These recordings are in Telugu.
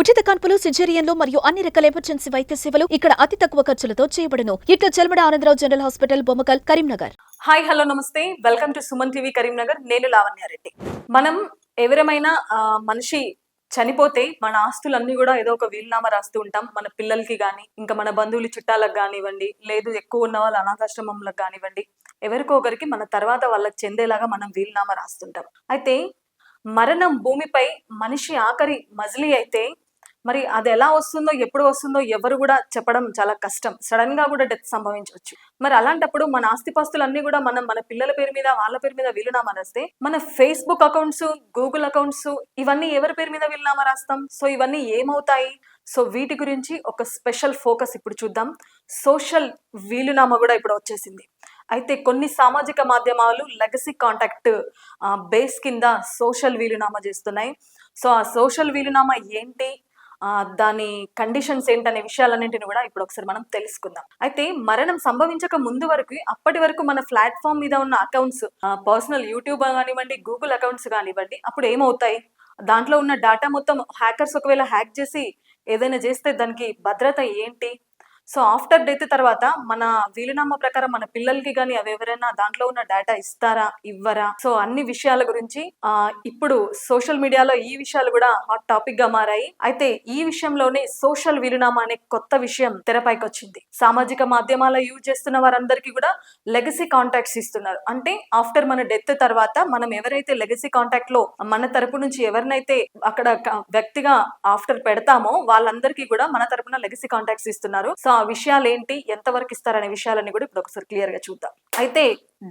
ఉచిత కాన్పులు సిజేరియన్లు మరియు అన్ని రకాల ఎమర్జెన్సీ వైద్య సేవలు ఇక్కడ అతి తక్కువ ఖర్చులతో చేయబడను. ఇట్ల Chelmeda Anandarao general hospital Bommakal Karimnagar. Hi hello నమస్తే. Welcome to Suman TV Karimnagar. నేను లావణ్యారెడ్డి మనం ఎవరమైనా మనిషి చనిపోతే మన ఆస్తులన్నీ కూడా ఏదో ఒక వీలునామా రాస్తూ ఉంటాం. మన పిల్లలకి కానీ ఇంకా మన బంధువులు చుట్టాలకు కానివ్వండి లేదు ఎక్కువ ఉన్న వాళ్ళ అనాథాశ్రమంలకు కానివ్వండి ఎవరికో ఒకరికి మన తర్వాత వాళ్ళకి చెందేలాగా మనం వీలునామా రాస్తుంటాం. అయితే మరణం భూమిపై మనిషి ఆఖరి మజిలీ అయితే మరి అది ఎలా వస్తుందో ఎప్పుడు వస్తుందో ఎవరు కూడా చెప్పడం చాలా కష్టం. సడన్గా కూడా డెత్ సంభవించవచ్చు. మరి అలాంటప్పుడు మన ఆస్తిపాస్తులన్నీ కూడా మనం మన పిల్లల పేరు మీద వాళ్ళ పేరు మీద వీలునామా రాస్తే మన ఫేస్బుక్ అకౌంట్స్ గూగుల్ అకౌంట్స్ ఇవన్నీ ఎవరి పేరు మీద వీలునామా రాస్తాం సో ఇవన్నీ ఏమవుతాయి? సో వీటి గురించి ఒక స్పెషల్ ఫోకస్ ఇప్పుడు చూద్దాం. సోషల్ వీలునామా కూడా ఇప్పుడు వచ్చేసింది. అయితే కొన్ని సామాజిక మాధ్యమాలు లెగసీ కాంటాక్ట్ బేస్ కింద సోషల్ వీలునామా చేస్తున్నాయి. సో ఆ సోషల్ వీలునామా ఏంటి? దాని కండిషన్స్ ఏంటనే విషయాలన్నింటిని కూడా ఇప్పుడు ఒకసారి మనం తెలుసుకుందాం. అయితే మరణం సంభవించక ముందు వరకు అప్పటి వరకు మన ప్లాట్ఫామ్ మీద ఉన్న అకౌంట్స్ పర్సనల్ యూట్యూబ్ కానివ్వండి గూగుల్ అకౌంట్స్ కానివ్వండి అప్పుడు ఏమవుతాయి? దాంట్లో ఉన్న డేటా మొత్తం హ్యాకర్స్ ఒకవేళ హ్యాక్ చేసి ఏదైనా చేస్తే దానికి భద్రత ఏంటి? సో ఆఫ్టర్ డెత్ తర్వాత మన వీలునామా ప్రకారం మన పిల్లలకి కానీ అవి ఎవరైనా దాంట్లో ఉన్న డేటా ఇస్తారా ఇవ్వరా? సో అన్ని విషయాల గురించి ఇప్పుడు సోషల్ మీడియాలో ఈ విషయాలు కూడా హాట్ టాపిక్గా మారాయి. అయితే ఈ విషయంలోనే సోషల్ వీలునామా అనే కొత్త విషయం తెరపైకి వచ్చింది. సామాజిక మాధ్యమాల యూజ్ చేస్తున్న వారందరికీ కూడా లెగసీ కాంటాక్ట్స్ ఇస్తున్నారు. అంటే ఆఫ్టర్ మన డెత్ తర్వాత మనం ఎవరైతే లెగసీ కాంటాక్ట్లో మన తరపు నుంచి ఎవరినైతే అక్కడ వ్యక్తిగా ఆఫ్టర్ పెడతామో వాళ్ళందరికీ కూడా మన తరపున లెగసీ కాంటాక్ట్స్ ఇస్తున్నారు. సో విషయాలు ఏంటి ఎంతవరకు ఇస్తారనే విషయాలన్నీ కూడా ఇప్పుడు ఒకసారి క్లియర్గా చూద్దాం. అయితే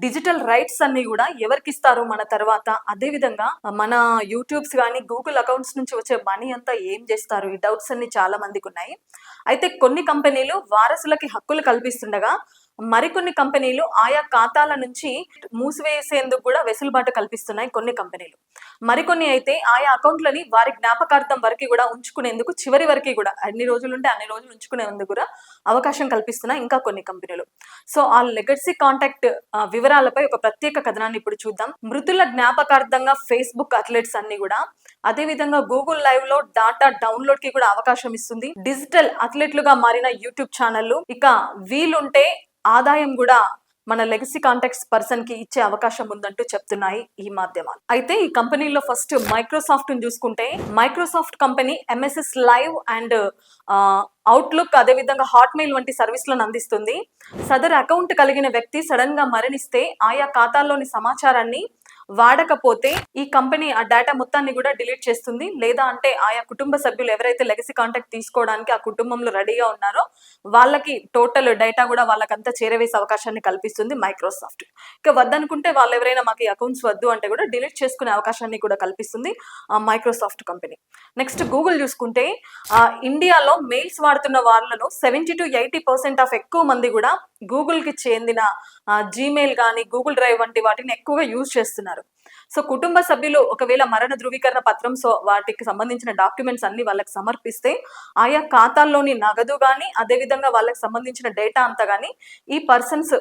డిజిటల్ రైట్స్ అన్ని కూడా ఎవరికి ఇస్తారు మన తర్వాత? అదే విధంగా మన యూట్యూబ్స్ కానీ గూగుల్ అకౌంట్స్ నుంచి వచ్చే మనీ అంతా ఏం చేస్తారు? ఈ డౌట్స్ అన్ని చాలా మందికి ఉన్నాయి. అయితే కొన్ని కంపెనీలు వారసులకి హక్కులు కల్పిస్తుండగా మరికొన్ని కంపెనీలు ఆయా ఖాతాల నుంచి మూసివేసేందుకు కూడా వెసులుబాటు కల్పిస్తున్నాయి కొన్ని కంపెనీలు. మరికొన్ని అయితే ఆయా అకౌంట్లని వారి జ్ఞాపకార్థం వరకు కూడా ఉంచుకునేందుకు చివరి వరకు కూడా అన్ని రోజులు ఉంటే అన్ని రోజులు ఉంచుకునేందుకు కూడా అవకాశం కల్పిస్తున్నాయి ఇంకా కొన్ని కంపెనీలు. సో ఆ లెగసీ కాంటాక్ట్ వివరాలపై ఒక ప్రత్యేక కథనాన్ని ఇప్పుడు చూద్దాం. మృతుల జ్ఞాపకార్థంగా ఫేస్బుక్ అథ్లెట్స్ అన్ని కూడా అదే విధంగా గూగుల్ లైవ్లో డాటా డౌన్లోడ్కి కూడా అవకాశం ఇస్తుంది. డిజిటల్ అథ్లెట్లుగా మారిన యూట్యూబ్ ఛానళ్ళు ఇక వీలుంటే ఆదాయం కూడా మన లెగసీ కాంటాక్ట్స్ పర్సన్కి ఇచ్చే అవకాశం ఉందంటూ చెప్తున్నాయి ఈ మాధ్యమాలు. అయితే ఈ కంపెనీలో ఫస్ట్ మైక్రోసాఫ్ట్ చూసుకుంటే Microsoft company MSS live and Outlook అదేవిధంగా హాట్మెయిల్ వంటి సర్వీసులను అందిస్తుంది. సదర్ అకౌంట్ కలిగిన వ్యక్తి సడన్గా మరణిస్తే ఆయా ఖాతాల్లోని సమాచారాన్ని వాడకపోతే ఈ కంపెనీ ఆ డేటా మొత్తాన్ని కూడా డిలీట్ చేస్తుంది. లేదా అంటే ఆయా కుటుంబ సభ్యులు ఎవరైతే లెగసీ కాంటాక్ట్ తీసుకోవడానికి ఆ కుటుంబంలో రెడీగా ఉన్నారో వాళ్ళకి టోటల్ డేటా కూడా వాళ్ళకంతా చేరవేసే అవకాశాన్ని కల్పిస్తుంది మైక్రోసాఫ్ట్ ఇక వద్దనుకుంటే వాళ్ళు ఎవరైనా మాకు ఈ అకౌంట్స్ వద్దు అంటే కూడా డిలీట్ చేసుకునే అవకాశాన్ని కూడా కల్పిస్తుంది ఆ మైక్రోసాఫ్ట్ కంపెనీ నెక్స్ట్ గూగుల్ చూసుకుంటే ఇండియాలో మెయిల్స్ వాడుతున్న వాళ్ళలో seventy to eighty percent of ఎక్కువ మంది కూడా గూగుల్కి చెందిన జీమెయిల్ కానీ గూగుల్ డ్రైవ్ వంటి వాటిని ఎక్కువగా యూజ్ చేస్తున్నారు. సో కుటుంబ సభ్యులు ఒకవేళ మరణ ధృవీకరణ పత్రం సో వాటికి సంబంధించిన డాక్యుమెంట్స్ అన్ని వాళ్ళకి సమర్పిస్తే ఆయా ఖాతాల్లోని నగదు కానీ అదేవిధంగా వాళ్ళకి సంబంధించిన డేటా అంతా కానీ ఈ పర్సన్స్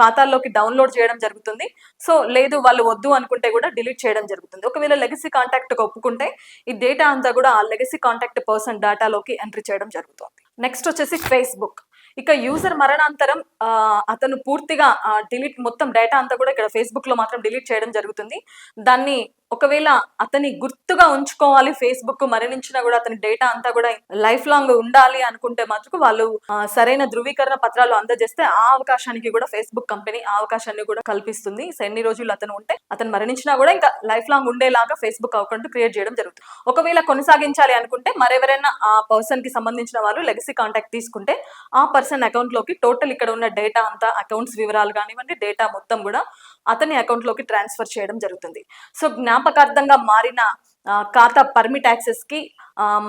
ఖాతాల్లోకి డౌన్లోడ్ చేయడం జరుగుతుంది. సో లేదు వాళ్ళు వద్దు అనుకుంటే కూడా డిలీట్ చేయడం జరుగుతుంది. ఒకవేళ లెగసీ కాంటాక్ట్ ఒప్పుకుంటే ఈ డేటా అంతా కూడా ఆ లెగసీ కాంటాక్ట్ పర్సన్ డేటాలోకి ఎంట్రీ చేయడం జరుగుతుంది. నెక్స్ట్ వచ్చేసి ఫేస్బుక్. ఇక యూజర్ మరణాంతరం ఆ, అతను పూర్తిగా డిలీట్ మొత్తం డేటా అంతా కూడా ఇక్కడ ఫేస్బుక్లో మాత్రం డిలీట్ చేయడం జరుగుతుంది. దాన్ని ఒకవేళ అతని గుర్తుగా ఉంచుకోవాలి ఫేస్బుక్ మరణించినా కూడా అతని డేటా అంతా కూడా లైఫ్ లాంగ్ ఉండాలి అనుకుంటే మాత్రం వాళ్ళు సరైన ధృవీకరణ పత్రాలు అందజేస్తే ఆ అవకాశానికి కూడా ఫేస్బుక్ కంపెనీ ఆ అవకాశాన్ని కూడా కల్పిస్తుంది. సో ఎన్ని రోజులు అతను ఉంటే అతను మరణించినా కూడా ఇంకా లైఫ్ లాంగ్ ఉండేలాగా ఫేస్బుక్ అకౌంట్ క్రియేట్ చేయడం జరుగుతుంది. ఒకవేళ కొనసాగించాలి అనుకుంటే మరెవరైనా ఆ పర్సన్కి సంబంధించిన వాళ్ళు లెగసీ కాంటాక్ట్ తీసుకుంటే ఆ పర్సన్ అకౌంట్లోకి టోటల్ ఇక్కడ ఉన్న డేటా అంతా అకౌంట్స్ వివరాలు కానివ్వండి డేటా మొత్తం కూడా అతని అకౌంట్లోకి ట్రాన్స్ఫర్ చేయడం జరుగుతుంది. సో జ్ఞాపకార్థంగా మారిన ఖాతా పర్మిట్ యాక్సెస్కి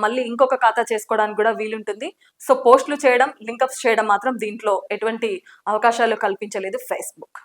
మళ్ళీ ఇంకొక ఖాతా చేసుకోవడానికి కూడా వీలుంటుంది. సో పోస్టులు చేయడం లింకప్స్ చేయడం మాత్రం దీంట్లో ఎటువంటి అవకాశాలు కల్పించలేదు ఫేస్బుక్